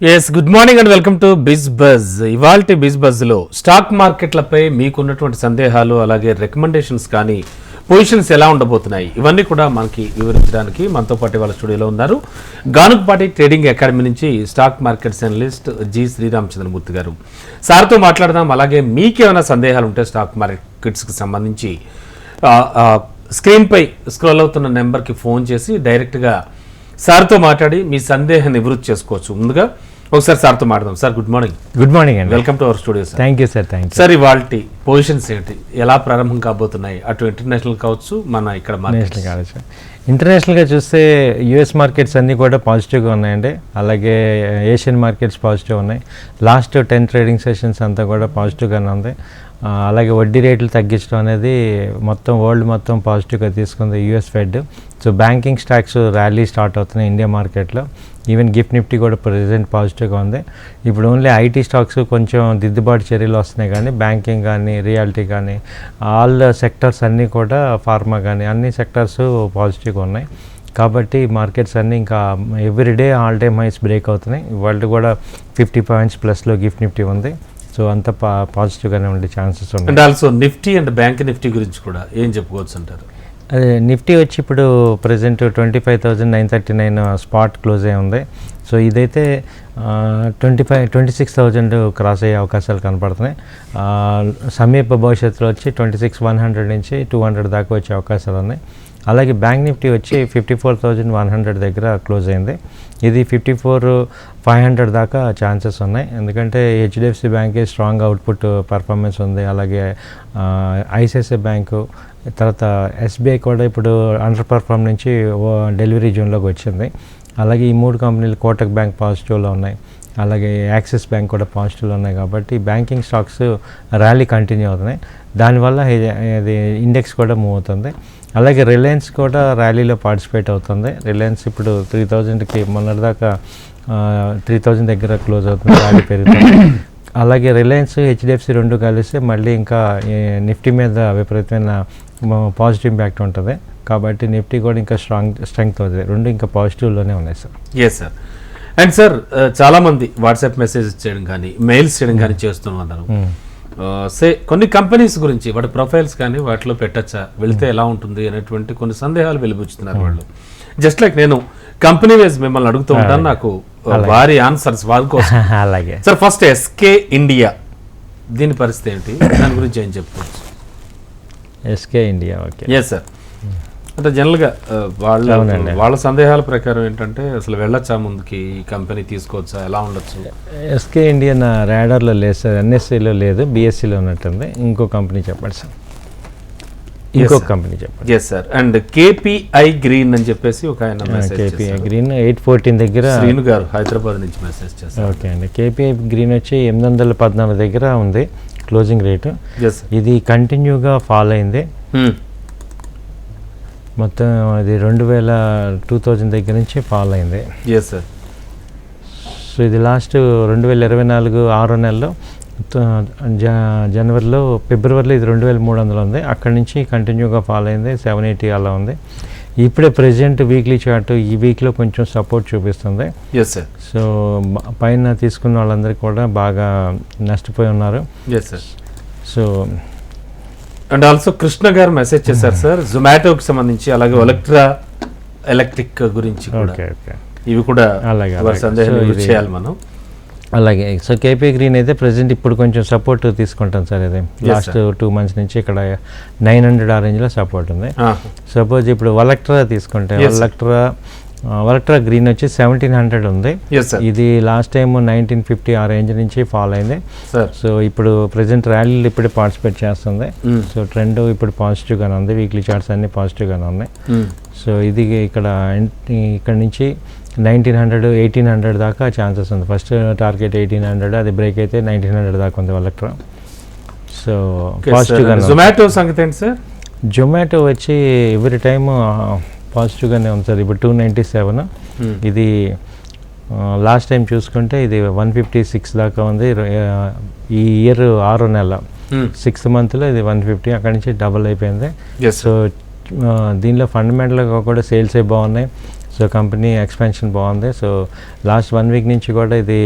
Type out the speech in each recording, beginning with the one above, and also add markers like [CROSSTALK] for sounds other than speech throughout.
Yes good morning and welcome to Biz Buzz ఇవాల్టి Biz బజ్లో stock మార్కెట్లపై మీకున్నటువంటి సందేహాలు అలాగే రికమెండేషన్స్ కానీ పొజిషన్స్ ఎలా ఉండబోతున్నాయి ఇవన్నీ కూడా మనకి వివరించడానికి మనతో పాటు వాళ్ళ స్టూడియోలో ఉన్నారు గానుకపాటి ట్రేడింగ్ అకాడమీ నుంచి stock markets analyst G Sriramachandramurthy garu. సార్తో మాట్లాడదాం అలాగే మీకేమైనా సందేహాలు ఉంటే స్టాక్ మార్కెట్స్కి సంబంధించి స్క్రీన్పై స్క్రోల్ అవుతున్న నెంబర్కి ఫోన్ చేసి డైరెక్ట్గా సార్తో మాట్లాడి మీ సందేహం నివృత్తి చేసుకోవచ్చు. ముందుగా ఒకసారి సార్తో మాట్లాడదాం. Sir good morning good morning అండి. Welcome to our studio sir thank you sir thank you sir ఇవాళ పొజిషన్స్ ఏంటి? ఎలా ప్రారంభం కాబోతున్నాయి? అటు ఇంటర్నేషనల్ కావచ్చు మన ఇక్కడ నేషనల్ కాలేజ్ ఇంటర్నేషనల్గా చూస్తే యుఎస్ మార్కెట్స్ అన్నీ కూడా పాజిటివ్గా ఉన్నాయండి. అలాగే ఏషియన్ మార్కెట్స్ పాజిటివ్ ఉన్నాయి. లాస్ట్ టెన్ ట్రేడింగ్ సెషన్స్ అంతా కూడా పాజిటివ్గానే ఉంది. అలాగే వడ్డీ రేట్లు తగ్గించడం అనేది మొత్తం వరల్డ్ మొత్తం పాజిటివ్గా తీసుకుంది US Fed. So banking stocks rally start అవుతున్నాయి ఇండియా మార్కెట్లో. ఈవెన్ గిఫ్ట్ నిఫ్టీ కూడా ప్రజెంట్ పాజిటివ్గా ఉంది. ఇప్పుడు ఓన్లీ ఐటీ స్టాక్స్ కొంచెం దిద్దుబాటు చర్యలు వస్తున్నాయి కానీ బ్యాంకింగ్ కానీ రియాలిటీ కానీ ఆల్ సెక్టర్స్ అన్నీ కూడా ఫార్మా కానీ అన్ని సెక్టర్స్ పాజిటివ్గా ఉన్నాయి. కాబట్టి మార్కెట్స్ అన్నీ ఇంకా everyday all time highs break అవుతున్నాయి. వరల్డ్ కూడా ఫిఫ్టీ పాయింట్స్ ప్లస్లో గిఫ్ట్ నిఫ్టీ ఉంది. సో అంత పా పాజిటివ్గానే ఉండే ఛాన్సెస్ ఉన్నాయి. And also Nifty and bank Nifty గురించి కూడా ఏం చెప్పుకోవచ్చు అంటారు? అదే నిఫ్టీ వచ్చి ఇప్పుడు present twenty five thousand nine thirty nine spot close అయి ఉంది. సో ఇదైతే twenty five twenty six thousand cross అయ్యే అవకాశాలు కనపడుతున్నాయి. సమీప భవిష్యత్తులో వచ్చి ట్వంటీ సిక్స్ వన్ హండ్రెడ్ నుంచి టూ హండ్రెడ్ దాకా వచ్చే అవకాశాలు ఉన్నాయి. అలాగే బ్యాంక్ నిఫ్టీ వచ్చి fifty four thousand one hundred దగ్గర క్లోజ్ అయింది. ఇది ఫిఫ్టీ ఫోర్ ఫైవ్ హండ్రెడ్ దాకా ఛాన్సెస్ ఉన్నాయి. ఎందుకంటే హెచ్డిఎఫ్సి బ్యాంకే స్ట్రాంగ్ అవుట్పుట్ పర్ఫార్మెన్స్ ఉంది. అలాగే ఐసిఐసిఐ బ్యాంకు తర్వాత ఎస్బీఐ కూడా ఇప్పుడు అండర్ పర్ఫార్మ్ నుంచి ఓ- డెలివరీ జోన్లోకి వచ్చింది. అలాగే ఈ మూడు కంపెనీలు కోటక్ బ్యాంక్ పాజిటివ్లో ఉన్నాయి. అలాగే యాక్సిస్ బ్యాంక్ కూడా పాజిటివ్లో ఉన్నాయి కాబట్టి బ్యాంకింగ్ స్టాక్స్ ర్యాలీ కంటిన్యూ అవుతున్నాయి. దానివల్ల ఇది ఇండెక్స్ కూడా మూవ్ అవుతుంది. అలాగే రిలయన్స్ కూడా ర్యాలీలో పార్టిసిపేట్ అవుతుంది. రిలయన్స్ ఇప్పుడు త్రీ థౌజండ్కి మొన్నటిదాకా త్రీ థౌజండ్ దగ్గర క్లోజ్ అవుతుంది ర్యాలీ పెరుగుతుంది అలాగే రిలయన్స్ హెచ్డిఎఫ్సి రెండు కలిసి మళ్ళీ ఇంకా నిఫ్టీ మీద విపరీతమైన పాజిటివ్ ఇంపాక్ట్ ఉంటుంది. కాబట్టి నిఫ్టీ కూడా ఇంకా స్ట్రాంగ్ స్ట్రెంగ్త్ అవుతుంది రెండు ఇంకా పాజిటివ్లోనే ఉన్నాయి sir yes sir and sir చాలా మంది వాట్సాప్ మెసేజ్ చేయడం కానీ మెయిల్స్ చేయడం కానీ చేస్తూ ఉన్నారు సే కొన్ని కంపెనీస్ గురించి వాటి ప్రొఫైల్స్ కానీ వాటిలో పెట్టచ్చా? వెళితే ఎలా ఉంటుంది అనేటువంటి కొన్ని సందేహాలు వెలిబుచ్చుతున్నారు వాళ్ళు. జస్ట్ లైక్ నేను కంపెనీ వైజ్ మిమ్మల్ని అడుగుతూ ఉంటాను నాకు వారి ఆన్సర్స్ వారి కోసం. [LAUGHS] అలాగే. సార్ ఫస్ట్ ఎస్కే ఇండియా దీని పరిస్థితి ఏంటి? దాని గురించి ఏం చెప్పుకోవచ్చు SK India okay yes sir అంటే జనరల్గా వాళ్ళ. వాళ్ళ సందేహాల ప్రకారం ఏంటంటే అసలు వెళ్ళొచ్చా ముందుకి ఈ కంపెనీ తీసుకోవచ్చా? ఎలా ఉండొచ్చు? ఎస్కే ఇండియా నా ర్యాడర్లో లేదు సార్. ఎన్ఎస్సిలో లేదు. బీఎస్సీలో ఉన్నట్టుంది. ఇంకో కంపెనీ చెప్పండి సార్. ఇంకో. కంపెనీ చెప్పండి. Yes sir and KPI green అని చెప్పేసి ఒక ఆయన message KPI green eight fourteen దగ్గర శ్రీను గారు హైదరాబాద్ నుంచి మెసేజ్ చేస్తారు ఓకే అండి. కేపీఐ గ్రీన్ వచ్చి ఎనిమిది వందల పద్నాలుగు దగ్గర ఉంది. క్లోజింగ్ రేటు ఇది కంటిన్యూగా ఫాల్ అయింది. మొత్తం అది రెండు వేల టూ థౌజండ్ దగ్గర నుంచి ఫాల్ అయింది. ఎస్ సార్ సో ఇది లాస్ట్ రెండు వేల ఇరవై నాలుగు ఆరో నెలలో జనవరిలో ఫిబ్రవరిలో ఇది రెండు వేల మూడు వందలు ఉంది. అక్కడి నుంచి కంటిన్యూగా ఫాల్ అయింది సెవెన్ ఎయిటీ అలా ఉంది. ఇప్పుడే ప్రెజెంట్ వీక్లీ చార్ట్ ఈ వీక్లో కొంచెం సపోర్ట్ చూపిస్తుంది. ఎస్ సార్ సో పైన తీసుకున్న వాళ్ళందరికీ కూడా బాగా నష్టపోయి ఉన్నారు. Yes sir so and also Krishna గారు మెసేజ్ చేశారు సార్ జొమాటోకి సంబంధించి అలాగే ఎలక్ట్రా ఎలక్ట్రిక్ గురించి కూడా. ఇవి కూడా అలాగే, వారి అలాగే. సందేహం So, నివృత్తి ఇది- చేయాలి మనం. అలాగే సో కేపీ గ్రీన్ అయితే ప్రజెంట్ ఇప్పుడు కొంచెం సపోర్ట్ తీసుకుంటాం సార్ ఇది. లాస్ట్ టూ మంత్స్ నుంచి ఇక్కడ నైన్ హండ్రెడ్ ఆ రేంజ్లో సపోర్ట్ ఉంది. సపోజ్ ఇప్పుడు వలక్ట్రా తీసుకుంటే. వలక్ట్రా వలక్ట్రా గ్రీన్ వచ్చి సెవెంటీన్ హండ్రెడ్ ఉంది. ఇది లాస్ట్ టైం నైన్టీన్ ఫిఫ్టీ ఆ రేంజ్ నుంచి ఫాల్ అయింది. సో ఇప్పుడు ప్రజెంట్ ర్యాలీలు ఇప్పుడే పార్టిసిపేట్ చేస్తుంది. సో ట్రెండ్ ఇప్పుడు పాజిటివ్గానే ఉంది. వీక్లీ చార్ట్స్ అన్నీ పాజిటివ్గానే ఉన్నాయి. మ్మ్. సో ఇది ఇక్కడ ఇక్కడ నుంచి నైన్టీన్ హండ్రెడ్ ఎయిటీన్ హండ్రెడ్ దాకా ఛాన్సెస్ ఉంది. ఫస్ట్ టార్గెట్ ఎయిటీన్ హండ్రెడ్ అది బ్రేక్ అయితే నైన్టీన్ హండ్రెడ్ దాకా ఉంది వలక్ట్రా సో ఉంది. జొమాటో సంగతి ఏంటి సార్ జొమాటో వచ్చి ఎవ్రీ టైమ్ పాజిటివ్గానే ఉంది సార్. ఇప్పుడు టూ నైంటీ సెవెన్. ఇది లాస్ట్ టైం చూసుకుంటే ఇది వన్ ఫిఫ్టీ సిక్స్ దాకా ఉంది. ఈ ఇయర్ ఆరో నెల. మ్మ్. సిక్స్త్ మంత్లో ఇది వన్ ఫిఫ్టీ. అక్కడి నుంచి డబల్ అయిపోయింది. సో దీనిలో ఫండమెంటల్గా కూడా సేల్స్ బాగున్నాయి. సో కంపెనీ ఎక్స్పాన్షన్ బాగుంది. సో లాస్ట్ వన్ వీక్ నుంచి కూడా ఇది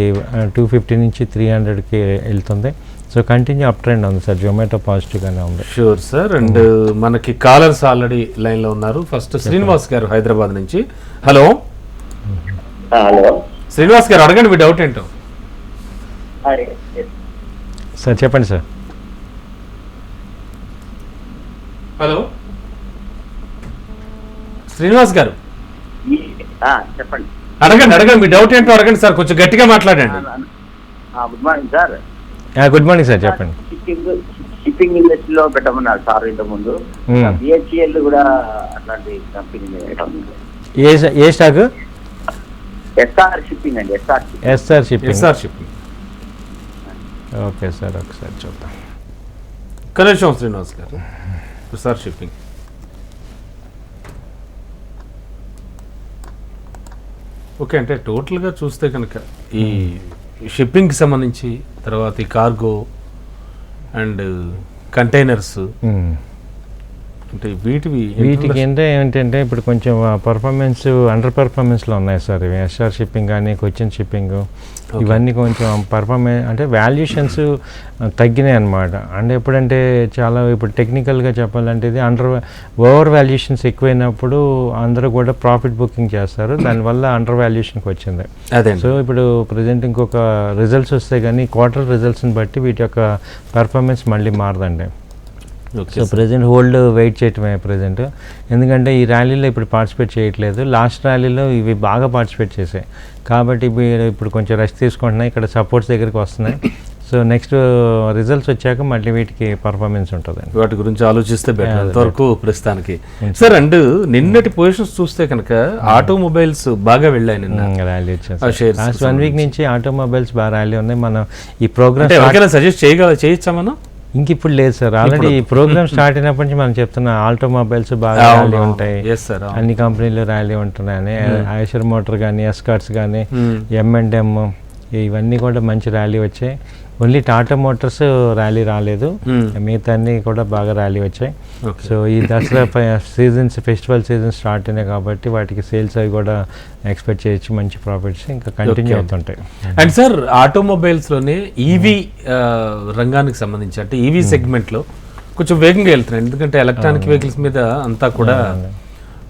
టూ ఫిఫ్టీ నుంచి త్రీ హండ్రెడ్కి వెళ్తుంది. సో కంటిన్యూ అప్ ట్రెండ్ ఉంది సార్ జొమాటో పాజిటివ్గానే ఉంది. షూర్ సార్ అండ్ మనకి కాలర్స్ ఆల్రెడీ లైన్లో ఉన్నారు. ఫస్ట్ శ్రీనివాస్ గారు హైదరాబాద్ నుంచి. Hello hello. శ్రీనివాస్ గారు అడగండి మీ డౌట్ ఏంటో. సార్ చెప్పండి సార్ హలో శ్రీనివాస్ గారు. చెప్పండి. అడగండి అడగండి మీ డౌట్ ఏంటో అడగండి సార్ కొంచెం గట్టిగా మాట్లాడండి. Good morning sir good morning sir చెప్పండి. షిప్పింగ్ ఇండస్ట్రీలో పెట్టమన్నారు సార్ ఇంతకుముందు. Hmm. బిహెచ్ఎల్ కూడా అట్లాంటి కంపెనీ ఏ ఏ స్టాక్ ఎస్ఆర్ షిప్పింగ్ అండి SR SR shipping SR shipping okay sir ఒకసారి చూద్దాం. కనీసం శ్రీనివాస్ గారు ఎస్ఆర్ షిప్పింగ్ ఓకే అంటే టోటల్గా చూస్తే కనుక ఈ షిప్పింగ్కి సంబంధించి తర్వాత ఈ కార్గో అండ్ కంటైనర్స్ అంటే వీటివి వీటికి ఏంటంటే ఏంటంటే ఇప్పుడు కొంచెం పర్ఫార్మెన్స్ అండర్ పర్ఫార్మెన్స్లో ఉన్నాయి సార్. ఇవి ఎస్ఆర్ షిప్పింగ్ కానీ కొచ్చిన్ షిప్పింగ్ ఇవన్నీ కొంచెం పర్ఫార్మెన్స్ అంటే వాల్యుయేషన్స్ తగ్గినాయి అనమాట అంటే ఎప్పుడంటే చాలా ఇప్పుడు టెక్నికల్గా చెప్పాలంటే ఇది అండర్ ఓవర్ వాల్యుయేషన్స్ ఎక్కువైనప్పుడు అందరూ కూడా ప్రాఫిట్ బుకింగ్ చేస్తారు. దానివల్ల అండర్ వాల్యుయేషన్కి వచ్చింది. అదే సో ఇప్పుడు ప్రజెంట్ ఇంకొక రిజల్ట్స్ వస్తే కానీ క్వార్టర్ రిజల్ట్స్ని బట్టి వీటి యొక్క పర్ఫార్మెన్స్ మళ్ళీ మారదండి. సో ప్రజెంట్ హోల్డ్ వెయిట్ చేయటమే ప్రజెంట్ ఎందుకంటే ఈ ర్యాలీలో ఇప్పుడు పార్టిసిపేట్ చేయట్లేదు. లాస్ట్ ర్యాలీలో ఇవి బాగా పార్టిసిపేట్ చేసాయి కాబట్టి ఇప్పుడు కొంచెం రెస్ట్ తీసుకుంటున్నాయి. ఇక్కడ సపోర్ట్స్ దగ్గరికి వస్తున్నాయి. సో నెక్స్ట్ రిజల్ట్స్ వచ్చాక మళ్ళీ వీటికి పర్ఫార్మెన్స్ ఉంటుందండి. వాటి గురించి ఆలోచిస్తే బెటర్ అంతవరకు ప్రస్తుతానికి సార్ అండ్ నిన్నటి పొజిషన్స్ చూస్తే కనుక ఆటోమొబైల్స్ బాగా వెళ్ళాయి నిన్న. ర్యాలీ వచ్చేసి shares లాస్ట్ వన్ వీక్ నుంచి ఆటోమొబైల్స్ బాగా ర్యాలీ ఉన్నాయి. మనం ఈ ప్రోగ్రామ్ సజెస్ట్ చేయగల చేయొచ్చా మనం? ఇంక ఇప్పుడు లేదు సార్. ఆల్రెడీ ఈ ప్రోగ్రామ్ స్టార్ట్ అయినప్పటి నుంచి మనం చెప్తున్నా ఆటోమొబైల్స్ బాగా అవును, ర్యాలీ. ఉంటాయి. Yes, sir, అవును. అన్ని కంపెనీలు ర్యాలీ ఉంటున్నాయని. ఐషర్ మోటార్ కానీ ఎస్కార్ట్స్ కానీ. ఎం అండ్ ఎమ్ ఇవన్నీ కూడా మంచి ర్యాలీ వచ్చాయి. ఓన్లీ టాటా మోటార్స్ ర్యాలీ రాలేదు. Hmm. మిగతా అన్ని కూడా బాగా ర్యాలీ వచ్చాయి. సో ఈ Dasara seasons festival season start అయినాయి కాబట్టి వాటికి సేల్స్ అవి కూడా ఎక్స్పెక్ట్ చేయొచ్చు మంచి ప్రాఫిట్స్ ఇంకా కంటిన్యూ. అవుతుంటాయి. అండ్ సార్ ఆటోమొబైల్స్లోనే ఈవీ రంగానికి సంబంధించి అంటే ఈవీ సెగ్మెంట్లో కొంచెం వేగంగా వెళ్తున్నాయి. ఎందుకంటే ఎలక్ట్రానిక్ వెహికల్స్ మీద అంతా కూడా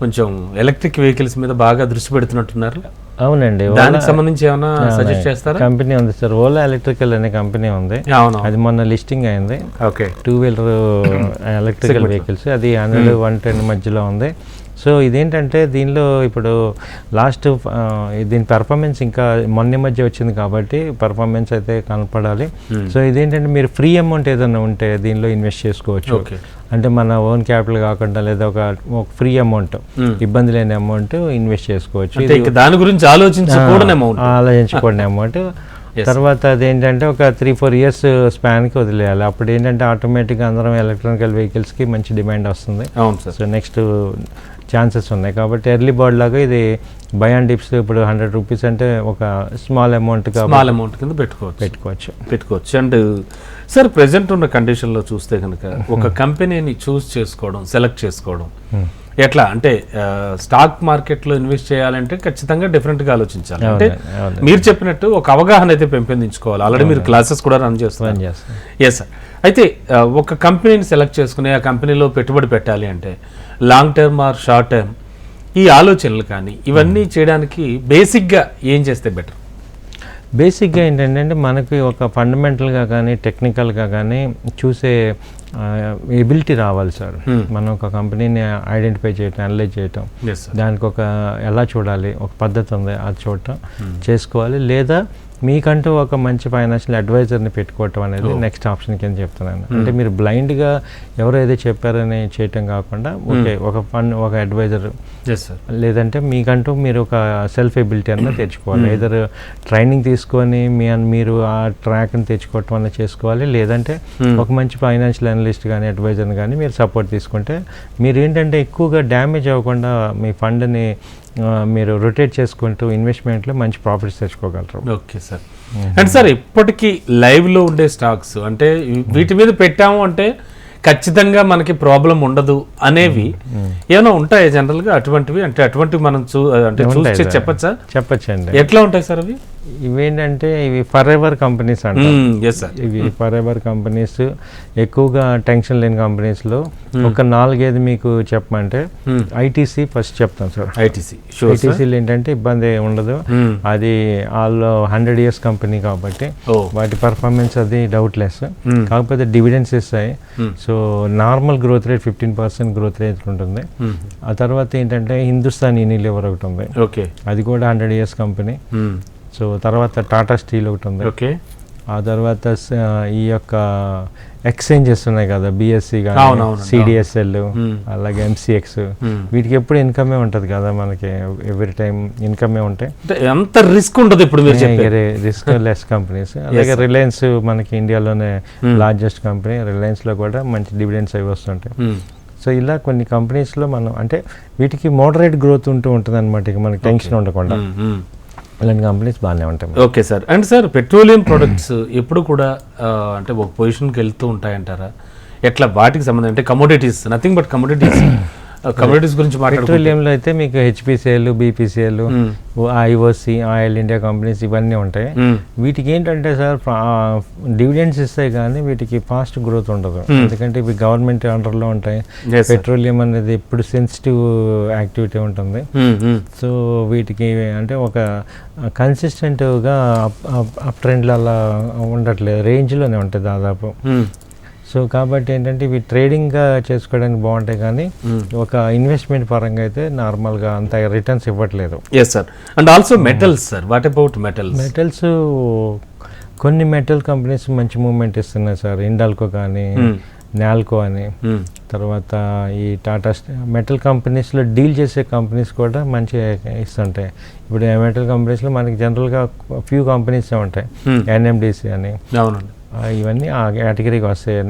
కొంచెం ఎలక్ట్రిక్ వెహికల్స్ మీద బాగా దృష్టి పెడుతున్నట్టున్నారు. అవునండి దానికి సంబంధించి ఏమైనా సజెస్ట్ చేస్తారా? కంపెనీ ఉంది సార్ ఓలా ఎలక్ట్రికల్ అనే కంపెనీ ఉంది. అవును. అది మొన్న లిస్టింగ్ అయింది. Okay. Two wheeler electrical vehicles అది హండ్రెడ్ వన్ టెన్ మధ్యలో ఉంది. సో ఇదేంటంటే దీనిలో ఇప్పుడు లాస్ట్ దీని పెర్ఫార్మెన్స్ ఇంకా మొన్న మధ్య వచ్చింది కాబట్టి పెర్ఫార్మెన్స్ అయితే కనపడాలి. సో ఇదేంటంటే మీరు ఫ్రీ అమౌంట్ ఏదైనా ఉంటే దీనిలో ఇన్వెస్ట్ చేసుకోవచ్చు. అంటే మన ఓన్ క్యాపిటల్ కాకుండా లేదా ఒక ఫ్రీ అమౌంట్ Hmm. ఇబ్బంది లేని అమౌంట్ ఇన్వెస్ట్ చేసుకోవచ్చు. దాని గురించి ఆలోచించకూడని అమౌంట్ ఆలోచించుకోండి అమౌంట్ తర్వాత అదేంటంటే ఒక త్రీ ఫోర్ ఇయర్స్ స్పాన్కి వదిలేయాలి. అప్పుడు ఏంటంటే ఆటోమేటిక్గా అందరం ఎలక్ట్రానికల్ వెహికల్స్కి మంచి డిమాండ్ వస్తుంది. సో నెక్స్ట్ ఛాన్సెస్ ఉన్నాయి. కాబట్టి ఎర్లీ బోర్డ్ లాగా ఇది బై అండ్ డిప్స్ ఇప్పుడు హండ్రెడ్ రూపీస్ అంటే ఒక స్మాల్ అమౌంట్ స్మాల్ అమౌంట్ కింద పెట్టుకోవచ్చు. పెట్టుకోవచ్చు. పెట్టుకోవచ్చు. అండ్ సార్ ప్రెసెంట్ ఉన్న కండిషన్లో చూస్తే కనుక ఒక కంపెనీని చూస్ చేసుకోవడం సెలెక్ట్ చేసుకోవడం ఎట్లా? అంటే స్టాక్ మార్కెట్లో ఇన్వెస్ట్ చేయాలంటే ఖచ్చితంగా డిఫరెంట్గా ఆలోచించాలి. అంటే. మీరు చెప్పినట్టు ఒక అవగాహన అయితే పెంపొందించుకోవాలి. ఆల్రెడీ మీరు క్లాసెస్ కూడా రన్ చేస్తున్నారు. ఎస్ సార్ అయితే ఒక కంపెనీని సెలెక్ట్ చేసుకుని ఆ కంపెనీలో పెట్టుబడి పెట్టాలి అంటే long term or short term ఈ ఆలోచనలు కానీ ఇవన్నీ చేయడానికి బేసిక్గా ఏం చేస్తే బెటర్ బేసిక్గా ఏంటంటే మనకి ఒక ఫండమెంటల్గా కానీ టెక్నికల్గా కానీ చూసే ఎబిలిటీ రావాలి సార్. Hmm. మనం ఒక కంపెనీని ఐడెంటిఫై చేయటం అనలైజ్ చేయటం. దానికి ఒక ఎలా చూడాలి ఒక పద్ధతి ఉంది అది చూడటం చేసుకోవాలి. లేదా మీకంటూ ఒక మంచి ఫైనాన్షియల్ అడ్వైజర్ని పెట్టుకోవటం అనేది నెక్స్ట్ ఆప్షన్ కింద చెప్తున్నాను. అంటే మీరు బ్లైండ్గా ఎవరు ఏదో చెప్పారని చేయటం కాకుండా ఓకే ఒక ఫండ్ ఒక అడ్వైజర్ లేదంటే మీకంటూ మీరు ఒక సెల్ఫ్ ఎబిలిటీ అన్న తెచ్చుకోవాలి. ఏదర్ ట్రైనింగ్ తీసుకొని మీ మీరు ఆ ట్రాక్ని తెచ్చుకోవటం అన్న చేసుకోవాలి. లేదంటే ఒక మంచి ఫైనాన్షియల్ అనలిస్ట్ కానీ అడ్వైజర్ని కానీ మీరు సపోర్ట్ తీసుకుంటే మీరు ఏంటంటే ఎక్కువగా డ్యామేజ్ అవ్వకుండా మీ ఫండ్ని మీరు రొటేట్ చేసుకుంటూ ఇన్వెస్ట్మెంట్లో మంచి ప్రాఫిట్స్ తెచ్చుకోగలరు. ఓకే సార్ అండ్ సార్ ఇప్పటికీ లైవ్లో ఉండే స్టాక్స్ అంటే వీటి మీద పెట్టాము అంటే ఖచ్చితంగా మనకి ప్రాబ్లం ఉండదు అనేవి ఏమైనా ఉంటాయా జనరల్గా? అటువంటివి? అంటే అటువంటివి మనం చూ అంటే చూసి. చెప్పచ్చా? చెప్పచ్చండి. ఎట్లా ఉంటాయి సార్ అవి? ఇవేంటంటే ఇవి ఫర్ ఎవర్ కంపెనీస్ అంట ఇవి ఫర్ ఎవర్ కంపెనీస్ ఎక్కువగా టెన్షన్ లేని కంపెనీస్లో ఒక నాలుగైదు మీకు చెప్పమంటే ఐటీసీ ఫస్ట్ చెప్తాం సార్. ఐటీసీ ఐటీసీలు ఏంటంటే ఇబ్బంది ఉండదు. అది వాళ్ళు హండ్రెడ్ ఇయర్స్ కంపెనీ కాబట్టి వాటి పర్ఫార్మెన్స్ అది డౌట్లెస్ కాకపోతే డివిడెండ్స్ ఇస్తాయి. So normal growth rate fifteen percent growth rate ఉంటుంది. ఆ తర్వాత ఏంటంటే హిందుస్థాన్ యూనిలివర్ ఒకటి ఉంది. ఓకే. అది కూడా హండ్రెడ్ ఇయర్స్ కంపెనీ. సో తర్వాత టాటా స్టీల్ ఒకటి ఉంది. ఓకే. ఆ తర్వాత ఈ యొక్క ఎక్స్చేంజెస్ ఉన్నాయి కదా బిఎస్సి కానీ సిడిఎస్ఎల్. అలాగే ఎంసీఎక్స్. వీటికి ఎప్పుడు ఇన్కమే ఉంటుంది కదా మనకి ఎవ్రీ టైం ఇన్కమే ఉంటాయి ఎంత రిస్క్ ఉండదు ఇప్పుడు మీరు రిస్క్ లెస్ కంపెనీస్ అలాగే రిలయన్స్ మనకి ఇండియాలోనే లార్జెస్ట్ కంపెనీ రిలయన్స్లో కూడా మంచి డివిడెండ్స్ అవి వస్తుంటాయి. సో ఇలా కొన్ని కంపెనీస్లో మనం అంటే వీటికి మోడరేట్ గ్రోత్ ఉంటూ ఉంటుంది అనమాట ఇక మనకి టెన్షన్ ఉండకుండా. ఇలాంటి కంపెనీస్ బాగానే ఉంటాయి. Okay sir and sir petroleum products ఎప్పుడు కూడా అంటే ఒక పొజిషన్కి వెళ్తూ ఉంటాయంటారా? ఎట్లా? వాటికి సంబంధం అంటే commodities nothing but commodities commodities గురించి పెట్రోలియంలో అయితే మీకు HPCL BPCL IOC oil India companies ఇవన్నీ ఉంటాయి. Hmm. వీటికి ఏంటంటే సార్ డివిడెండ్స్ ఇస్తాయి కానీ వీటికి ఫాస్ట్ గ్రోత్ ఉండదు. ఎందుకంటే ఇవి గవర్నమెంట్ అండర్లో ఉంటాయి. పెట్రోలియం అనేది ఎప్పుడు సెన్సిటివ్ యాక్టివిటీ ఉంటుంది. సో వీటికి అంటే ఒక కన్సిస్టెంట్గా అప్ అప్ ట్రెండ్లు అలా ఉండట్లేదు. రేంజ్లోనే ఉంటాయి దాదాపు. సో కాబట్టి ఏంటంటే ఇవి ట్రేడింగ్గా చేసుకోవడానికి బాగుంటాయి కానీ ఒక ఇన్వెస్ట్మెంట్ పరంగా అయితే నార్మల్గా అంత రిటర్న్స్ ఇవ్వట్లేదు. Yes sir and also metals sir what about metals metals కొన్ని మెటల్ కంపెనీస్ మంచి మూమెంట్ ఇస్తున్నాయి సార్ ఇండాల్కో కానీ నాల్కో అని. తర్వాత ఈ టాటా మెటల్ కంపెనీస్లో డీల్ చేసే కంపెనీస్ కూడా మంచి ఇస్తుంటాయి. ఇప్పుడు మెటల్ కంపెనీస్లో మనకి జనరల్గా ఫ్యూ కంపెనీసే ఉంటాయి. Hmm. ఎన్ఎండిసి అని. అవునండి. ఇవన్నీ ఆ కేటగిరీకి వస్తాయి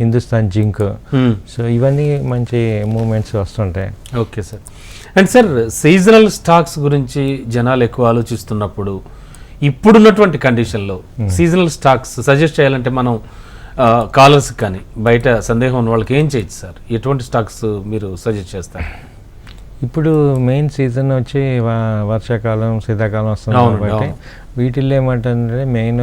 హిందుస్థాన్ జింక్. మ్మ్. సో ఇవన్నీ మంచి మూమెంట్స్ వస్తుంటాయి. Okay sir and sir seasonal stocks గురించి జనాలు ఎక్కువ ఆలోచిస్తున్నప్పుడు ఇప్పుడున్నటువంటి కండిషన్లో సీజనల్ స్టాక్స్ సజెస్ట్ చేయాలంటే మనం కాలర్స్ కానీ బయట సందేహం ఉన్న వాళ్ళకి ఏం చేయొచ్చు సార్ ఎటువంటి స్టాక్స్ మీరు సజెస్ట్ చేస్తారు? ఇప్పుడు మెయిన్ సీజన్ వచ్చి వర్షాకాలం శీతాకాలం వస్తుంది కాబట్టి వీటిల్లో ఏమంటే మెయిన్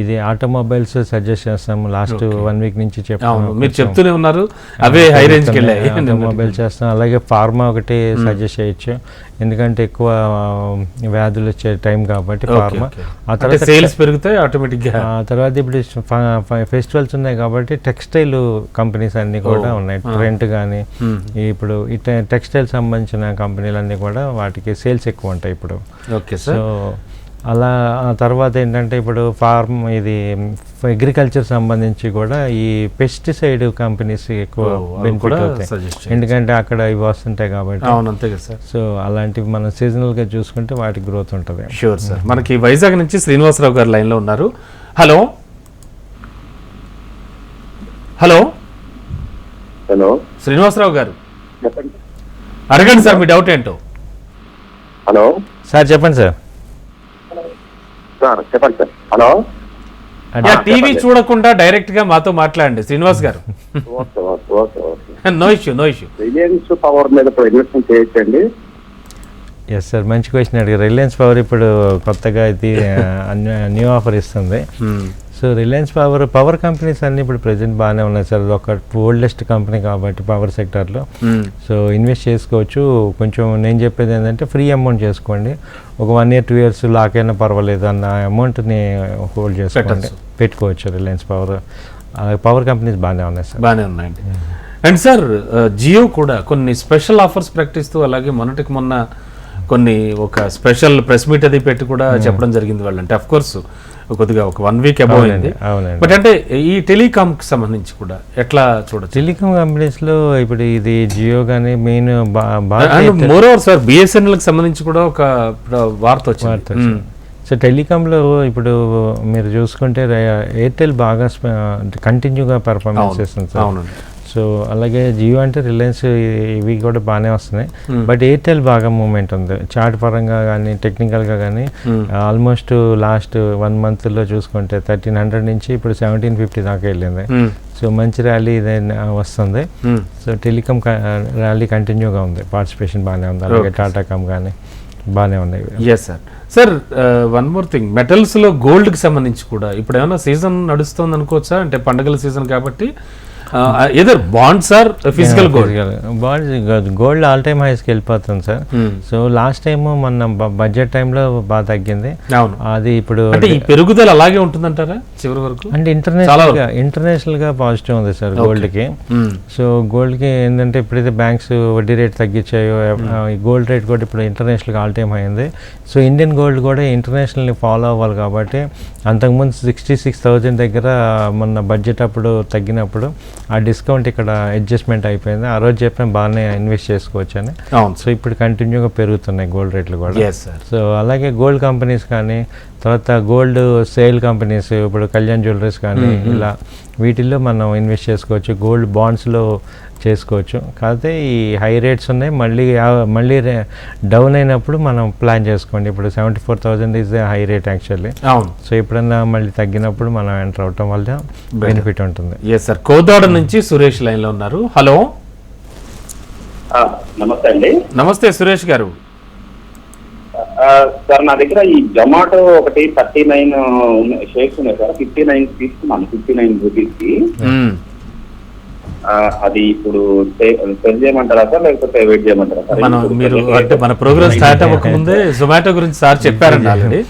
ఇది ఆటోమొబైల్స్ సజెస్ట్ చేస్తాము లాస్ట్ వన్ వీక్ నుంచి చెప్తాము మీరు చెప్తూనే ఉన్నారు. అవే హై రేంజ్కి వెళ్ళాయి ఆటోమొబైల్ చేస్తాం. అలాగే ఫార్మా ఒకటి సజెస్ట్ చేయొచ్చు. ఎందుకంటే ఎక్కువ వ్యాధులు వచ్చే టైం కాబట్టి ఫార్మా. ఆ తర్వాత సేల్స్ పెరుగుతాయి ఆటోమేటిక్గా ఆ తర్వాత ఇప్పుడు ఫెస్టివల్స్ ఉన్నాయి కాబట్టి టెక్స్టైల్ కంపెనీస్ అన్ని కూడా ఉన్నాయి. ట్రెంట్ కానీ ఇప్పుడు ఈ టెక్స్టైల్ సంబంధించిన కంపెనీలన్నీ కూడా వాటికి సేల్స్ ఎక్కువ ఉంటాయి ఇప్పుడు. ఓకే సో అలా ఆ తర్వాత ఏంటంటే ఇప్పుడు ఫార్మ్ ఇది అగ్రికల్చర్ సంబంధించి కూడా ఈ పెస్టిసైడ్ కంపెనీస్ ఎక్కువ. ఎందుకంటే అక్కడ ఇవి వస్తుంటాయి కాబట్టి. అవును అంతే కదా సార్. సో అలాంటివి మనం సీజనల్గా చూసుకుంటే వాటి గ్రోత్ ఉంటుంది. షూర్ సార్ మనకి వైజాగ్ నుంచి శ్రీనివాసరావు గారు లైన్లో ఉన్నారు. హలో? హలో? హలో? శ్రీనివాసరావు గారు. చెప్పండి. అడగండి సార్ మీ డౌట్ ఏంటో? హలో? సార్ చెప్పండి సార్. సార్ చెప్పండి సార్. హలో? యా టీవీ చూడకుండా డైరెక్ట్గా మాతో మాట్లాడండి శ్రీనివాస్ గారు. Okay okay okay okay. [LAUGHS] No issue no issue. Reliance power మీద ఇప్పుడు ఇన్వెస్ట్మెంట్ చేయొచ్చండి ఎస్ సార్ మంచి క్వశ్చన్ అడిగారు. రిలయన్స్ పవర్ ఇప్పుడు కొత్తగా ఇది న్యూ ఆఫర్ ఇస్తుంది. So Reliance power power companies అన్ని ఇప్పుడు ప్రజెంట్ బాగానే ఉన్నాయి సార్. అది ఒక ఓల్డెస్ట్ కంపెనీ కాబట్టి పవర్ సెక్టర్లో సో ఇన్వెస్ట్ చేసుకోవచ్చు. కొంచెం నేను చెప్పేది ఏంటంటే ఫ్రీ అమౌంట్ చేసుకోండి. ఒక one year two years lock అయినా పర్వాలేదు అన్న అమౌంట్ని హోల్డ్ చేసుకోండి. పెట్టుకోవచ్చు రిలయన్స్ పవర్ పవర్ కంపెనీస్ బాగానే ఉన్నాయి సార్. బాగానే ఉన్నాయండి. అండ్ సార్ జియో కూడా కొన్ని స్పెషల్ ఆఫర్స్ ప్రకటిస్తూ అలాగే మొన్నటికి మొన్న కొన్ని ఒక స్పెషల్ ప్రెస్ మీట్ అది పెట్టి కూడా చెప్పడం జరిగింది వాళ్ళు అంటే అఫ్ కోర్స్ కొద్దిగా ఒక వన్ వీక్ అబౌవ్ అవునండి, అయింది. బట్ అంటే ఈ టెలికామ్కి సంబంధించి కూడా ఎట్లా చూడొచ్చు టెలికామ్ కంపెనీస్లో ఇప్పుడు ఇది జియో కానీ మెయిన్ మోర్ ఓవర్ సార్ బిఎస్ఎన్ఎల్కి సంబంధించి కూడా ఒక వార్త వచ్చింది. సో టెలికాంలో ఇప్పుడు మీరు చూసుకుంటే ఎయిర్టెల్ బాగా కంటిన్యూగా పర్ఫార్మెన్స్ చేస్తుంది సార్. సో అలాగే జియో అంటే రిలయన్స్ ఇవి కూడా బాగానే వస్తున్నాయి. బట్ ఎయిర్టెల్ బాగా మూమెంట్ ఉంది. చార్ట్ పరంగా కానీ టెక్నికల్గా కానీ ఆల్మోస్ట్ లాస్ట్ వన్ మంత్లో చూసుకుంటే థర్టీన్ హండ్రెడ్ నుంచి ఇప్పుడు సెవెంటీన్ ఫిఫ్టీ దాకా వెళ్ళింది. మ్మ్. సో మంచి ర్యాలీ ఇదైనా వస్తుంది. సో టెలికామ్ ర్యాలీ కంటిన్యూగా ఉంది. పార్టిసిపేషన్ బాగానే ఉంది. అలాగే టాటాకామ్ కానీ బాగానే ఉన్నాయి. Yes sir sir one more thing మెటల్స్లో గోల్డ్కి సంబంధించి కూడా ఇప్పుడు ఏమైనా సీజన్ నడుస్తుంది అనుకోవచ్చా అంటే పండగల సీజన్ కాబట్టి either bonds or physical gold bond gold all time హైస్కి వెళ్ళిపోతుంది సార్. సో లాస్ట్ టైం మన బడ్జెట్ టైంలో బాగా తగ్గింది. అవును. అది ఇప్పుడు అంటే ఈ పెరుగుదల అలాగే ఉంటుందంటారా చివరి వరకు? అంటే ఇంటర్నేషనల్గా ఇంటర్నేషనల్గా పాజిటివ్ ఉంది సార్ గోల్డ్కి. సో గోల్డ్కి ఏంటంటే ఎప్పుడైతే బ్యాంక్స్ వడ్డీ రేట్ తగ్గించాయో ఈ గోల్డ్ రేట్ కూడా ఇప్పుడు ఇంటర్నేషనల్ ఆల్ టైమ్ అయింది సో ఇండియన్ గోల్డ్ కూడా ఇంటర్నేషనల్ని ఫాలో అవ్వాలి కాబట్టి అంతకుముందు సిక్స్టీ సిక్స్ థౌజండ్ దగ్గర మొన్న బడ్జెట్ అప్పుడు తగ్గినప్పుడు ఆ డిస్కౌంట్ ఇక్కడ అడ్జస్ట్మెంట్ అయిపోయింది. ఆ రోజు చెప్పిన బాగానే ఇన్వెస్ట్ చేసుకోవచ్చు అని సో ఇప్పుడు కంటిన్యూగా పెరుగుతున్నాయి గోల్డ్ రేట్లు కూడా. సో అలాగే గోల్డ్ కంపెనీస్ కానీ తర్వాత గోల్డ్ సేల్ కంపెనీస్ ఇప్పుడు కళ్యాణ్ జ్యువెలరీస్ కానీ ఇలా వీటిల్లో మనం ఇన్వెస్ట్ చేసుకోవచ్చు. గోల్డ్ బాండ్స్లో చేసుకోవచ్చు. కాకపోతే ఈ హై రేట్స్ ఉన్నాయి. మళ్ళీ మళ్ళీ డౌన్ అయినప్పుడు మనం ప్లాన్ చేసుకోండి. ఇప్పుడు seventy four thousand is high rate actually. అవును. సో ఎప్పుడన్నా మళ్ళీ తగ్గినప్పుడు మనం ఎంటర్ అవటం వల్ల బెనిఫిట్ ఉంటుంది. ఎస్ సార్ కోదాడ నుంచి సురేష్ లైన్లో ఉన్నారు. హలో. నమస్తే అండి. నమస్తే సురేష్ గారు. సార్ నా దగ్గర ఈ జొమాటో ఒకటి థర్టీ నైన్ షేర్స్ ఉన్నాయి సార్. ఫిఫ్టీ నైన్ తీసుకున్నాను ఫిఫ్టీ నైన్ రూపీస్కి మ్మ్. ఆ, అది ఇప్పుడు సెల్ చేయమంటారా సార్? లేకపోతే వెయిట్ చేయమంటారా సార్? మనం మీరు అంటే మన ప్రోగ్రామ్ స్టార్ట్ అవ్వక ముందే జొమాటో గురించి సార్ చెప్పారండి ఆల్రెడీ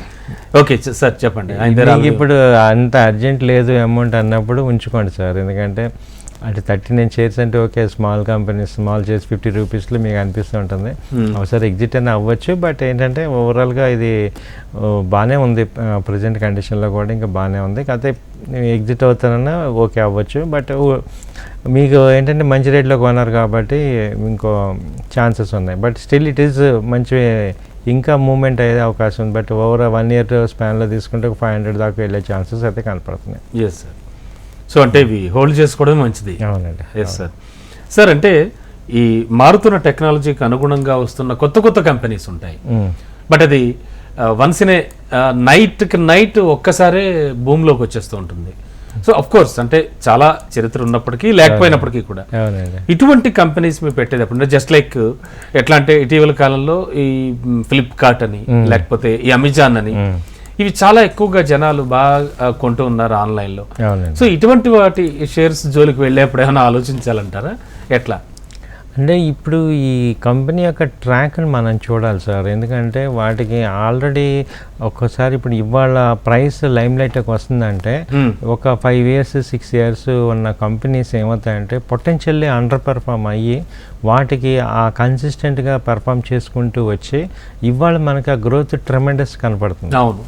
ఓకే సార్ చెప్పండి. ఇప్పుడు అంత అర్జెంట్ లేదు అమౌంట్ అన్నప్పుడు ఉంచుకోండి సార్. ఎందుకంటే అంటే థర్టీ నైన్ షేర్స్ అంటే okay small company small shares fifty రూపీస్లో మీకు అనిపిస్తూ ఉంటుంది. ఒకసారి ఎగ్జిట్ అయినా అవ్వచ్చు బట్ ఏంటంటే ఓవరాల్గా ఇది బాగానే ఉంది ప్రజెంట్ కండిషన్లో కూడా ఇంకా బాగానే ఉంది. కాకపోతే ఎగ్జిట్ అవుతానన్నా ఓకే అవ్వచ్చు బట్ మీకు ఏంటంటే మంచి రేట్లో కొన్నారు కాబట్టి ఇంకో ఛాన్సెస్ ఉన్నాయి. బట్ స్టిల్ ఇట్ ఈస్ మంచి ఇంకా మూమెంట్ అయ్యే అవకాశం ఉంది. బట్ ఓవర్ వన్ ఇయర్ స్పాన్లో తీసుకుంటే ఒక ఫైవ్ హండ్రెడ్ దాకా వెళ్ళే ఛాన్సెస్ అయితే కనపడుతున్నాయి. ఎస్ సార్ సో అంటే ఇవి హోల్డ్ చేసుకోవడం మంచిది. ఎస్ సార్ సార్ అంటే ఈ మారుతున్న టెక్నాలజీకి అనుగుణంగా వస్తున్న కొత్త కొత్త కంపెనీస్ ఉంటాయి. బట్ అది వన్స్ ఇన్ ఏ నైట్కి నైట్ ఒక్కసారే భూమిలోకి వచ్చేస్తూ ఉంటుంది. సో అఫ్ కోర్స్ అంటే చాలా చరిత్ర ఉన్నప్పటికీ లేకపోయినప్పటికీ కూడా ఇటువంటి కంపెనీస్ మీరు పెట్టేటప్పుడు జస్ట్ లైక్ ఎట్లా అంటే ఇటీవల కాలంలో ఈ ఫ్లిప్కార్ట్ అని లేకపోతే ఈ అమెజాన్ అని ఇవి చాలా ఎక్కువగా జనాలు బాగా కొంటూ ఉన్నారు ఆన్లైన్లో. సో ఇటువంటి వాటి షేర్స్ జోలికి వెళ్ళేప్పుడు ఏమైనా ఆలోచించాలంటారా? ఎట్లా? అంటే ఇప్పుడు ఈ కంపెనీ యొక్క ట్రాక్ని మనం చూడాలి సార్. ఎందుకంటే వాటికి ఆల్రెడీ ఒక్కసారి ఇప్పుడు ఇవాళ ప్రైస్ లైమ్ లైట్కి వస్తుందంటే. ఒక ఫైవ్ ఇయర్స్ సిక్స్ ఇయర్స్ ఉన్న కంపెనీస్ ఏమవుతాయంటే పొటెన్షియల్లీ అండర్ పెర్ఫామ్ అయ్యి వాటికి ఆ కన్సిస్టెంట్గా పెర్ఫామ్ చేసుకుంటూ వచ్చి ఇవాళ మనకి ఆ గ్రోత్ ట్రెమెండస్ కనపడుతుంది. అవును.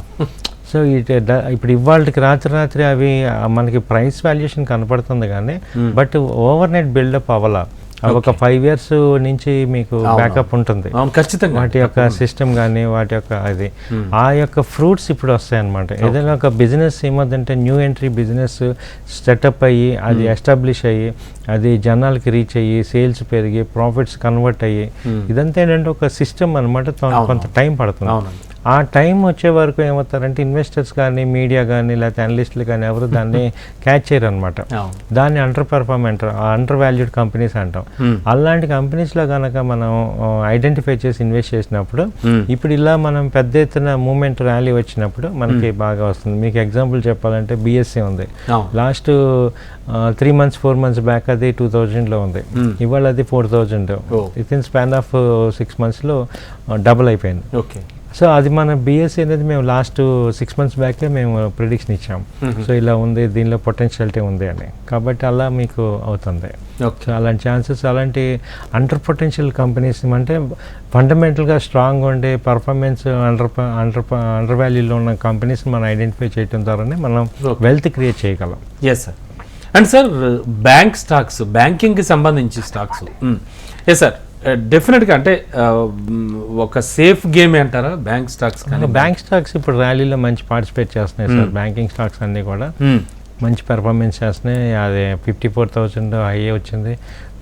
సో ఇట్ ఇప్పుడు ఇవాళకి రాత్రి రాత్రి అవి మనకి ప్రైస్ వాల్యుయేషన్ కనపడుతుంది కానీ బట్ ఓవర్ నైట్ బిల్డప్ అవ్వాల. అవి ఒక ఫైవ్ ఇయర్స్ నుంచి మీకు బ్యాకప్ ఉంటుంది. ఖచ్చితంగా. వాటి యొక్క సిస్టమ్ కానీ వాటి యొక్క అది. ఆ యొక్క ఫ్రూట్స్ ఇప్పుడు వస్తాయి అనమాట ఏదైనా ఒక బిజినెస్ ఏమవుతుందంటే న్యూ ఎంట్రీ బిజినెస్ సెటప్ అయ్యి అది ఎస్టాబ్లిష్ అయ్యి అది జనాలకి రీచ్ అయ్యి సేల్స్ పెరిగి ప్రాఫిట్స్ కన్వర్ట్ అయ్యి ఇదంతా ఏంటంటే ఒక సిస్టమ్ అనమాట కొంత టైం పడుతుంది. ఆ టైం వచ్చే వరకు ఏమవుతారంటే ఇన్వెస్టర్స్ కానీ మీడియా కానీ లేకపోతే అనలిస్టులు కానీ ఎవరు దాన్ని క్యాచ్ చేయరు అనమాట దాన్ని అండర్ పెర్ఫార్మ్ అంటారు. అండర్ వాల్యూడ్ కంపెనీస్ అంటాం. అలాంటి కంపెనీస్లో కనుక మనం ఐడెంటిఫై చేసి ఇన్వెస్ట్ చేసినప్పుడు. ఇప్పుడు ఇలా మనం పెద్ద ఎత్తున మూమెంట్ ర్యాలీ వచ్చినప్పుడు మనకి బాగా వస్తుంది. మీకు ఎగ్జాంపుల్ చెప్పాలంటే బిఎస్సి ఉంది. అవును. Last three months four months back అది టూ థౌజండ్లో ఉంది. ఇవాళ అది four thousand. Within span of six మంత్స్లో డబుల్ అయిపోయింది. ఓకే. సో అది మన బిఎస్సి అనేది మేము లాస్ట్ సిక్స్ మంత్స్ బ్యాకే మేము ప్రిడిక్షన్ ఇచ్చాం. సో ఇలా ఉంది దీనిలో పొటెన్షియాలిటీ ఉంది అని. కాబట్టి అలా మీకు అవుతుంది. ఓకే. సో అలాంటి ఛాన్సెస్ అలాంటి అండర్ పొటెన్షియల్ కంపెనీస్ అంటే ఫండమెంటల్గా స్ట్రాంగ్ ఉండే పర్ఫార్మెన్స్ అండర్ అండర్ అండర్ వాల్యూలో ఉన్న కంపెనీస్ని మనం ఐడెంటిఫై చేయడం ద్వారానే మనం. వెల్త్ క్రియేట్ చేయగలం. Yes sir and sir bank stocks బ్యాంకింగ్కి సంబంధించి స్టాక్స్ ఎస్ సార్ డెఫినెట్గా అంటే ఆ, మ్, ఒక సేఫ్ గేమ్ అంటారా? బ్యాంక్ స్టాక్స్ కానీ బ్యాంక్ స్టాక్స్ ఇప్పుడు ర్యాలీలో మంచి పార్టిసిపేట్ చేస్తున్నాయి సార్. బ్యాంకింగ్ స్టాక్స్ అన్నీ కూడా. మ్, మంచి పెర్ఫార్మెన్స్ చేస్తున్నాయి. అది ఫిఫ్టీ ఫోర్ థౌజండ్ హై వచ్చింది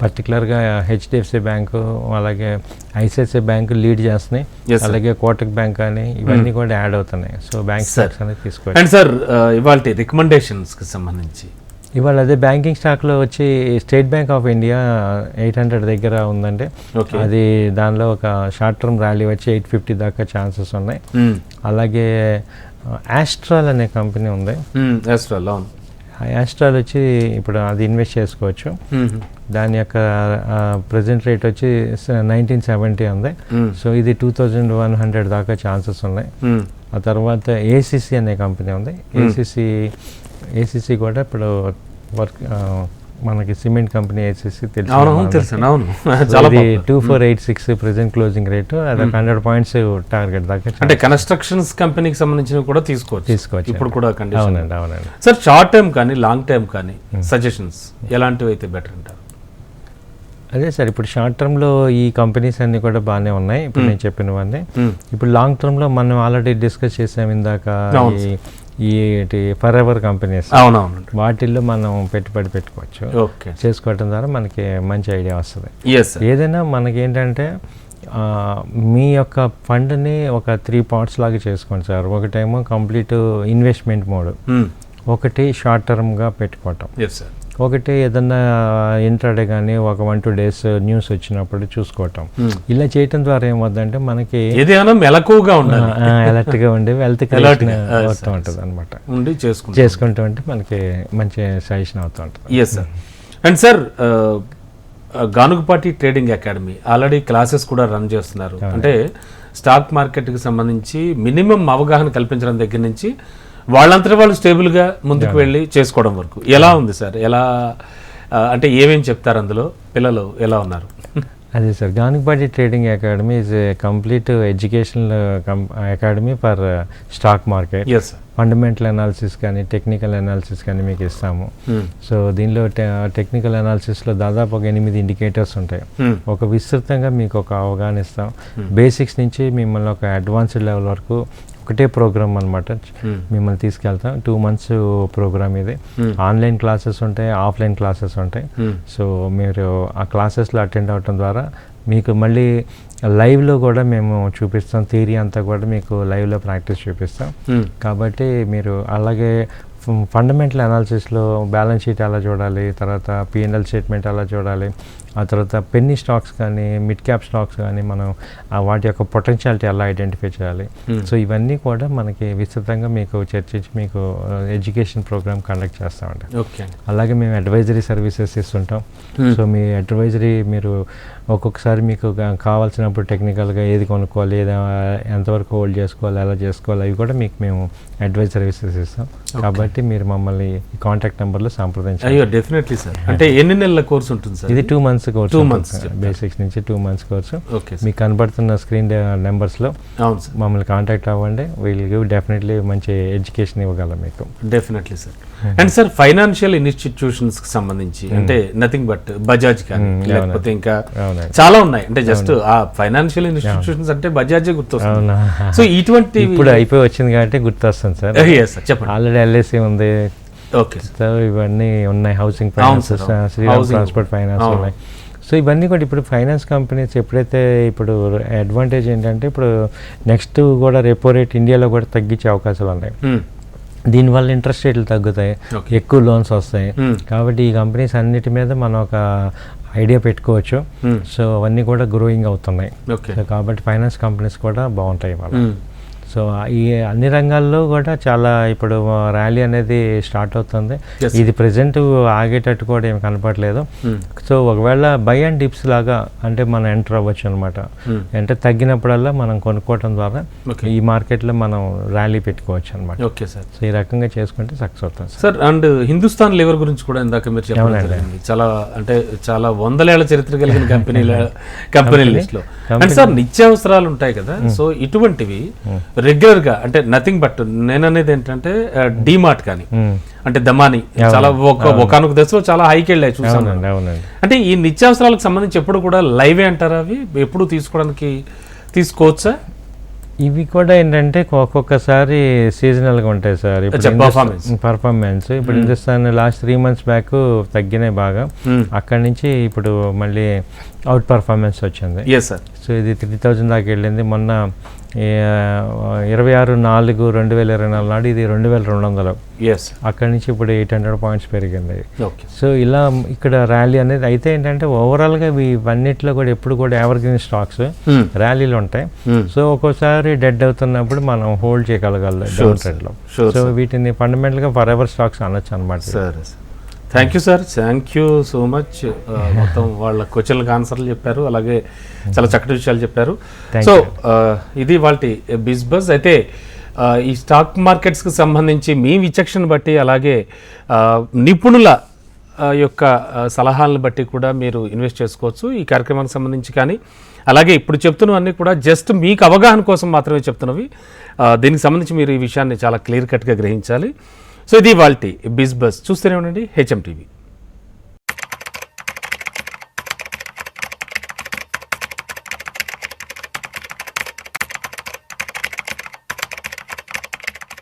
పర్టికులర్గా హెచ్డిఎఫ్సి బ్యాంకు అలాగే ఐసిఐసిఐ బ్యాంకు లీడ్ చేస్తున్నాయి. అలాగే కోటక్ బ్యాంక్ అని ఇవన్నీ కూడా యాడ్ అవుతున్నాయి. So bank. స్టాక్స్ అనేది తీసుకోవచ్చు అండ్ సార్ ఇవాళ రికమెండేషన్స్కి సంబంధించి. ఇవాళ అదే బ్యాంకింగ్ స్టాక్లో వచ్చి State Bank of India eight hundred దగ్గర ఉందండి Okay. అది దానిలో ఒక షార్ట్ టర్మ్ ర్యాలీ వచ్చి ఎయిట్ ఫిఫ్టీ దాకా ఛాన్సెస్ ఉన్నాయి. అలాగే యాస్ట్రాల్ అనే కంపెనీ ఉంది అవును ఆ యాస్ట్రాల్ వచ్చి ఇప్పుడు అది ఇన్వెస్ట్ చేసుకోవచ్చు. దాని యొక్క ప్రజెంట్ రేట్ వచ్చి నైన్టీన్ సెవెంటీ ఉంది. సో ఇది టూ థౌజండ్ వన్ హండ్రెడ్ దాకా ఛాన్సెస్ ఉన్నాయి. ఆ తర్వాత ఏసీసీ అనే కంపెనీ ఉంది ఏసీసీ ఏసీసీ కూడా ఇప్పుడు వర్క్ మనకి సిమెంట్ కంపెనీ ఏసీసీ అవును అవును తెలుసు అవును. Two four eight six present closing rate అది హండ్రెడ్ పాయింట్స్ టార్గెట్ దాకా అంటే కన్స్ట్రక్షన్స్ కంపెనీకి సంబంధించినవి కూడా తీసుకోవచ్చు. తీసుకోవచ్చు. ఇప్పుడు కూడా కండిషన్ అవునండి అవునండి. సార్ షార్ట్ టర్మ్ కానీ లాంగ్ టర్మ్ కానీ సజెషన్స్ ఎలాంటివి అయితే బెటర్ అంటారు? అదే సార్ ఇప్పుడు షార్ట్ టర్మ్లో ఈ కంపెనీస్ అన్ని కూడా బాగానే ఉన్నాయి. ఇప్పుడు నేను చెప్పినవన్నీ. ఇప్పుడు లాంగ్ టర్మ్లో మనం ఆల్రెడీ డిస్కస్ చేసాం ఇందాక ఈ ఫర్ ఎవర్ కంపెనీస్. అవునవును. వాటిల్లో మనం పెట్టుబడి పెట్టుకోవచ్చు. ఓకే. చేసుకోవటం ద్వారా మనకి మంచి ఐడియా వస్తుంది. ఏదైనా మనకి ఏంటంటే మీ యొక్క ఫండ్ని ఒక త్రీ పార్ట్స్ లాగా చేసుకోండి సార్. ఒకటేమో కంప్లీట్ ఇన్వెస్ట్మెంట్ మోడ్. ఒకటి షార్ట్ టర్మ్గా పెట్టుకోవటం. ఒకటి ఏదన్నా ఇంట్రాడే కానీ ఒక వన్ టూ డేస్ న్యూస్ వచ్చినప్పుడు చూసుకోవటం. Hmm. ఇలా చేయటం ద్వారా ఏమవుతుందంటే మనకి ఏదైనా మెలకువగా ఉండాలి. అలర్ట్గా ఉండి వెల్త్ yes, అవుతూ. ఉంటుంది అనమాట ఉండి చేసుకుంటాం. చేసుకుంటూ ఉంటే మనకి మంచి సజెషన్ అవుతూ ఉంటుంది. Yes sir and sir Ganugupati trading academy already classes కూడా రన్ చేస్తున్నారు. అంటే స్టాక్ మార్కెట్కి సంబంధించి మినిమం అవగాహన కల్పించడం దగ్గర నుంచి వాళ్ళంతటా వాళ్ళు స్టేబుల్గా ముందుకు వెళ్ళి చేసుకోవడం వరకు. ఎలా ఉంది సార్? ఎలా అంటే ఏమేమి చెప్తారు అందులో? పిల్లలు ఎలా ఉన్నారు? అదే sir Ganipati trading academy is a complete educational academy for stock market fundamental analysis కానీ టెక్నికల్ అనాలిసిస్ కానీ మీకు ఇస్తాము. సో దీనిలో టెక్నికల్ అనాలిసిస్లో దాదాపు ఒక ఎనిమిది ఇండికేటర్స్ ఉంటాయి. ఒక విస్తృతంగా మీకు ఒక అవగాహన ఇస్తాం. బేసిక్స్ నుంచి మిమ్మల్ని ఒక అడ్వాన్స్డ్ లెవెల్ వరకు ఒకటే ప్రోగ్రామ్ అనమాట మిమ్మల్ని తీసుకెళ్తాం. టూ మంత్స్ ప్రోగ్రామ్ ఇది. ఆన్లైన్ క్లాసెస్ ఉంటాయి ఆఫ్లైన్ క్లాసెస్ ఉంటాయి. సో మీరు ఆ క్లాసెస్లో అటెండ్ అవ్వటం ద్వారా మీకు మళ్ళీ లైవ్లో కూడా మేము చూపిస్తాం. థియరీ అంతా కూడా మీకు లైవ్లో ప్రాక్టీస్ చూపిస్తాం. కాబట్టి మీరు అలాగే ఫండమెంటల్ అనాలిసిస్లో బ్యాలెన్స్ షీట్ ఎలా చూడాలి తర్వాత పిఎన్ఎల్ స్టేట్మెంట్ ఎలా చూడాలి ఆ తర్వాత పెన్నీ స్టాక్స్ కానీ మిడ్ క్యాప్ స్టాక్స్ కానీ మనం వాటి యొక్క పొటెన్షియాలిటీ ఎలా ఐడెంటిఫై చేయాలి. సో ఇవన్నీ కూడా మనకి విస్తృతంగా మీకు చర్చించి మీకు ఎడ్యుకేషన్ ప్రోగ్రామ్ కండక్ట్ చేస్తామండి. ఓకే అలాగే మేము అడ్వైజరీ సర్వీసెస్ ఇస్తుంటాం. సో మీ అడ్వైజరీ మీరు ఒక్కొక్కసారి మీకు కావాల్సినప్పుడు టెక్నికల్గా ఏది కొనుక్కోవాలి ఏది ఎంతవరకు హోల్డ్ చేసుకోవాలి ఎలా చేసుకోవాలి అవి కూడా మీకు మేము అడ్వైజ్ సర్వీసెస్ ఇస్తాం. కాబట్టి మీరు మమ్మల్ని కాంటాక్ట్ నెంబర్లో సంప్రదించాలి అయ్యో డెఫినెట్లీ సార్ అంటే ఎన్ని నెలల కోర్స్ ఉంటుంది సార్ ఇది two months course Two months basics నుంచి టూ మంత్స్ కోర్సు ఓకే మీకు కనబడుతున్న స్క్రీన్ నెంబర్స్లో మమ్మల్ని కాంటాక్ట్ అవ్వండి. వీల్ గివ్ డెఫినెట్లీ మంచి ఎడ్యుకేషన్ ఇవ్వగలం మీకు. Definitely sir and sir financial ఇన్స్టిట్యూషన్స్కి సంబంధించి అంటే నథింగ్ బట్ బజాజ్ కానీ Hmm, లేకపోతే ఇంకా చాలా ఉన్నాయి. అంటే జస్ట్ ఆ ఫైనాన్షియల్ ఇన్స్టిట్యూషన్స్ అంటే బజాజే గుర్తొస్తుంది. అవునా? సో ఇటువంటి ఇప్పుడు అయిపోయి వచ్చింది కాబట్టి గుర్తొస్తుంది సార్ [LAUGHS] చెప్పండి. ఆల్రెడీ ఎల్ఐసి ఉంది ఓకే సార్ సో ఇవన్నీ ఉన్నాయి housing finance. Shriram. Transport finance. ఉన్నాయి సో ఇవన్నీ కూడా ఇప్పుడు ఫైనాన్స్ కంపెనీస్ ఎప్పుడైతే ఇప్పుడు అడ్వాంటేజ్ ఏంటంటే ఇప్పుడు నెక్స్ట్ కూడా రెపో రేట్ ఇండియాలో కూడా తగ్గించే అవకాశాలు ఉన్నాయి దీనివల్ల ఇంట్రెస్ట్ రేట్లు తగ్గుతాయి. ఎక్కువ లోన్స్ వస్తాయి Hmm. కాబట్టి ఈ కంపెనీస్ అన్నిటి మీద మనం ఒక ఐడియా పెట్టుకోవచ్చు Hmm. సో అవన్నీ కూడా గ్రోయింగ్ అవుతున్నాయి సో కాబట్టి ఫైనాన్స్ కంపెనీస్ కూడా బాగుంటాయి వాళ్ళ సో ఈ అన్ని రంగాల్లో కూడా చాలా ఇప్పుడు ర్యాలీ అనేది స్టార్ట్ అవుతుంది. ఇది ప్రజెంట్ ఆగేటట్టు కూడా ఏమి కనపడలేదు. సో ఒకవేళ బై అండ్ డిప్స్ లాగా అంటే మనం ఎంటర్ అవ్వచ్చు అనమాట అంటే తగ్గినప్పుడల్లా మనం కొనుక్కోవటం ద్వారా. ఈ మార్కెట్లో మనం ర్యాలీ పెట్టుకోవచ్చు అనమాట ఓకే సార్ సో ఈ రకంగా చేసుకుంటే సక్సెస్ అవుతుంది సార్ అండ్ హిందుస్థాన్ లివర్ గురించి కూడా ఇందాక మీరు చెప్పడం చాలా అంటే చాలా వందలేళ్ళ చరిత్ర కలిగిన [LAUGHS] కంపెనీల కంపెనీ లిస్ట్లో అండ్. సార్ నిత్యావసరాలు ఉంటాయి కదా. సో ఇటువంటివి రెగ్యులర్గా అంటే నథింగ్ బట్ నేను అనేది ఏంటంటే డిమార్ట్ కానీ. అంటే దమాని చాలా ఒక ఒకనొక దశలో చాలా హైకి వెళ్ళాయి చూసాను అంటే ఈ నిత్యావసరాలకు సంబంధించి ఎప్పుడు కూడా లైవే అంటారా అవి? ఎప్పుడు తీసుకోవడానికి తీసుకోవచ్చా? ఇవి కూడా ఏంటంటే ఒక్కొక్కసారి సీజనల్గా ఉంటాయి సార్. పర్ఫార్మెన్స్ ఇప్పుడు Hindustan last three months back తగ్గినాయి బాగా. అక్కడి నుంచి ఇప్పుడు మళ్ళీ అవుట్ పర్ఫార్మెన్స్ వచ్చింది. సో ఇది త్రీ థౌజండ్ దాకా వెళ్ళింది. మొన్న ఇరవై ఆరు నాలుగు రెండు వేల ఇరవై నాలుగు నాడు ఇది రెండు వేల రెండు వందలు ఎస్ అక్కడి నుంచి ఇప్పుడు ఎయిట్ హండ్రెడ్ పాయింట్స్ పెరిగింది సో ఇలా ఇక్కడ ర్యాలీ అనేది అయితే ఏంటంటే ఓవరాల్గా ఇవన్నిట్లో కూడా ఎప్పుడు కూడా ఎవర్ గ్రీన్ స్టాక్స్ Hmm. ర్యాలీలు ఉంటాయి Hmm. సో ఒక్కోసారి డెడ్ అవుతున్నప్పుడు మనం హోల్డ్ చేయగలగాలి డౌన్. ట్రెండ్లో సో. వీటిని ఫండమెంటల్గా ఫర్ ఎవర్ స్టాక్స్ అనొచ్చు అనమాట thank you sir thank you so much మొత్తం వాళ్ళ క్వశ్చన్లకు ఆన్సర్లు చెప్పారు. అలాగే చాలా చక్కటి విషయాలు చెప్పారు. So you. ఇది వాళ్ళ బిజ్ బజ్. అయితే ఆ, ఈ స్టాక్ మార్కెట్స్కి సంబంధించి మీ విచక్షణ బట్టి అలాగే ఆ, నిపుణుల యొక్క సలహాలను బట్టి కూడా మీరు ఇన్వెస్ట్ చేసుకోవచ్చు. ఈ కార్యక్రమానికి సంబంధించి కానీ అలాగే ఇప్పుడు చెప్తున్నవన్నీ కూడా జస్ట్ మీకు అవగాహన కోసం మాత్రమే చెప్తున్నవి. దీనికి సంబంధించి మీరు ఈ విషయాన్ని చాలా క్లియర్ కట్గా గ్రహించాలి. సో ఇది వాళ్ళ బిజ్ బస్. చూస్తూనే ఉండండి హెచ్ఎం టీవీ.